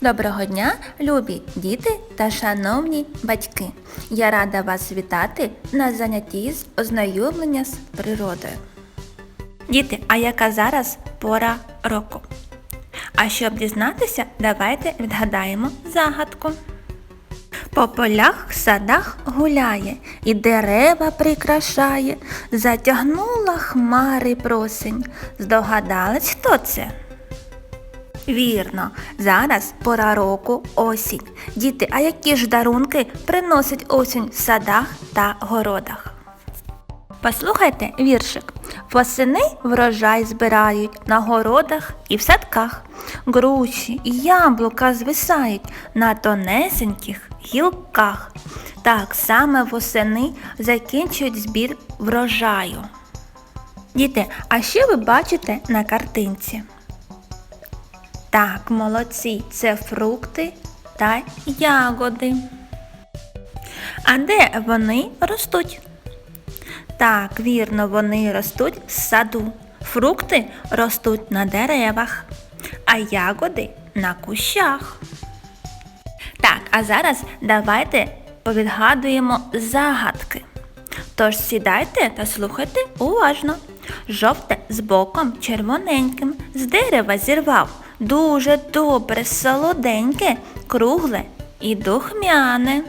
Доброго дня, любі діти та шановні батьки! Я рада вас вітати на занятті з ознайомлення з природою. Діти, а яка зараз пора року? А щоб дізнатися, давайте відгадаємо загадку. По полях, садах гуляє, і дерева прикрашає, затягнула хмари просень. Здогадались, хто це? Вірно, зараз пора року осінь. Діти, а які ж дарунки приносить осінь в садах та городах? Послухайте віршик. Восени врожай збирають на городах і в садках. Груші і яблука звисають на тонесеньких гілках. Так саме восени закінчують збір врожаю. Діти, а що ви бачите на картинці? Так, молодці, це фрукти та ягоди. А де вони ростуть? Так, вірно, вони ростуть в саду. Фрукти ростуть на деревах, а ягоди на кущах. Так, а зараз давайте повідгадуємо загадки. Тож сідайте та слухайте уважно. Жовте з боком червоненьким, з дерева зірвав. Дуже добре, солоденьке, кругле і духмяне.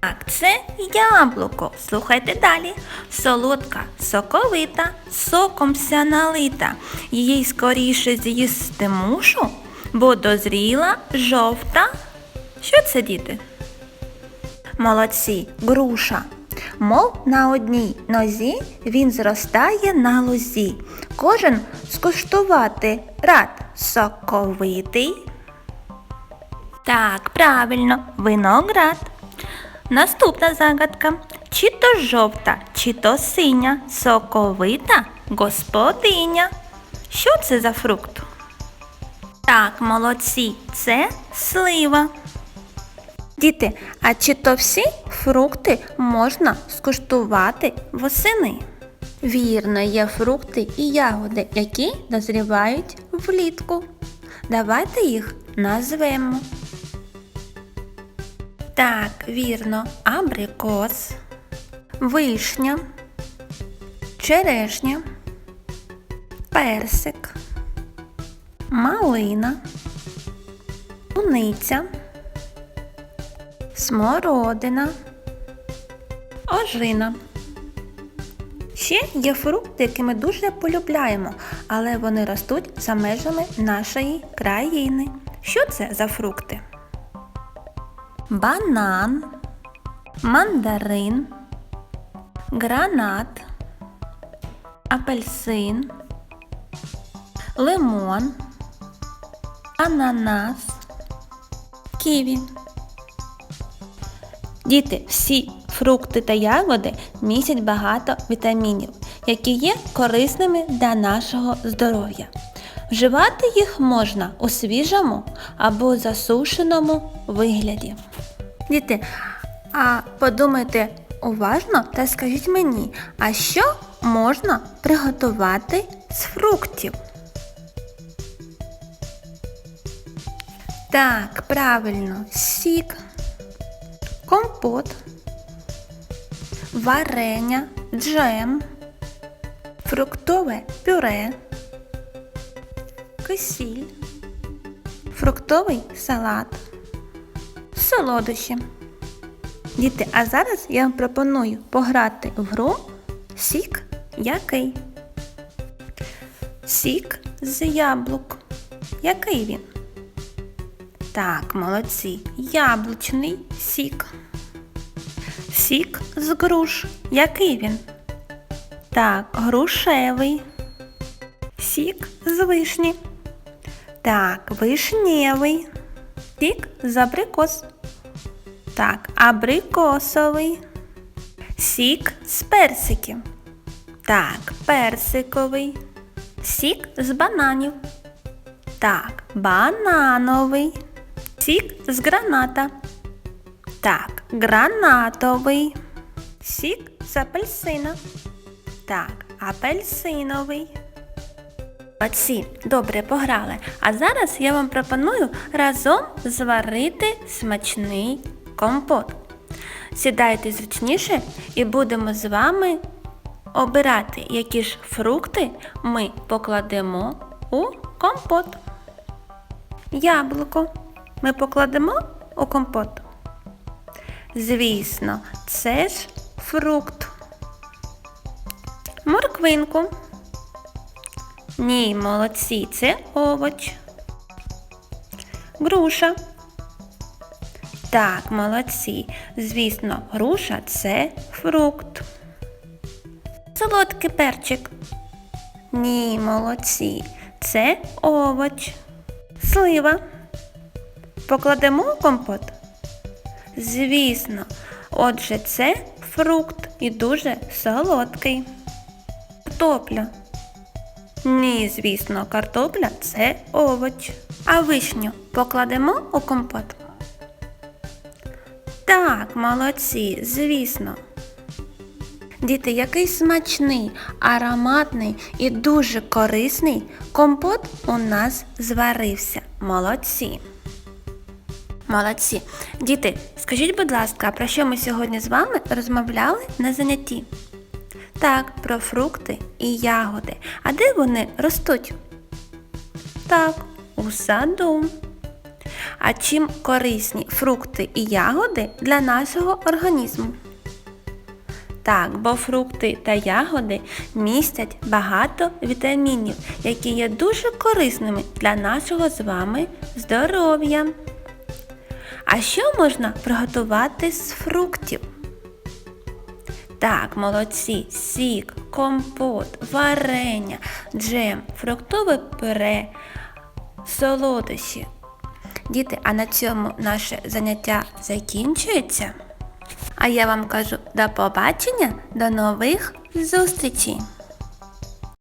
Так, це яблуко. Слухайте далі. Солодка, соковита, соком вся налита. Її скоріше з'їсти мушу, бо дозріла жовта. Що це, діти? Молодці, груша. Мов на одній нозі він зростає на лозі. Кожен скуштувати рад соковитий. Так, правильно, виноград. Наступна загадка. Чи то жовта, чи то синя, соковита господиня. Що це за фрукт? Так, молодці, це слива. Діти, а чи то всі фрукти можна скуштувати восени? Вірно, є фрукти і ягоди, які дозрівають влітку. Давайте їх назвемо. Так, вірно, абрикос, вишня, черешня, персик, малина, униця, смородина, ожина. Ще є фрукти, які ми дуже полюбляємо, але вони ростуть за межами нашої країни. Що це за фрукти? банан, мандарин, гранат, апельсин, лимон, ананас, ківі. Діти, всі фрукти та ягоди містять багато вітамінів, які є корисними для нашого здоров'я. Вживати їх можна у свіжому або засушеному вигляді. Діти, а подумайте уважно та скажіть мені, а що можна приготувати з фруктів? Так, правильно, сік, компот, варення, джем, фруктове пюре, кисіль, фруктовий салат солодощі. Діти, а зараз я вам пропоную пограти в гру сік який. Сік з яблук. Який він? Так, молодці. Яблучний сік. Сік з груш. Який він? Так, грушевий. Сік з вишні. Так, вишнєвий. Сік з абрикос. Так, абрикосовий. Сік з персиків. Так, персиковий. Сік з бананів. Так, банановий. Сік з граната. Так, гранатовий. Сік з апельсина. Так, апельсиновий. Оці добре пограли. А зараз я вам пропоную разом зварити смачний компот. Сідайте зручніше і будемо з вами обирати, які ж фрукти ми покладемо у компот. Яблуко ми покладемо у компот. Звісно, це ж фрукт. Морквинку. Ні, молодці, це овоч. Груша. Так, молодці. Звісно, груша це фрукт. Солодкий перчик. Ні, молодці. Це овоч. Слива. Покладемо у компот? Звісно. Отже, це фрукт і дуже солодкий. Картопля. Ні, звісно, картопля це овоч. А вишню покладемо у компот? Так, молодці, звісно. Діти, який смачний, ароматний і дуже корисний компот у нас зварився. Молодці. Молодці. Діти, скажіть, будь ласка, про що ми сьогодні з вами розмовляли на занятті? Так, про фрукти і ягоди. А де вони ростуть? Так, у саду. А чим корисні фрукти і ягоди для нашого організму? Так, бо фрукти та ягоди містять багато вітамінів, які є дуже корисними для нашого з вами здоров'я. А що можна приготувати з фруктів? Так, молодці, сік, компот, варення, джем, фруктове пюре, солодощі. Діти, а на цьому наше заняття закінчується. А я вам кажу до побачення, до нових зустрічей!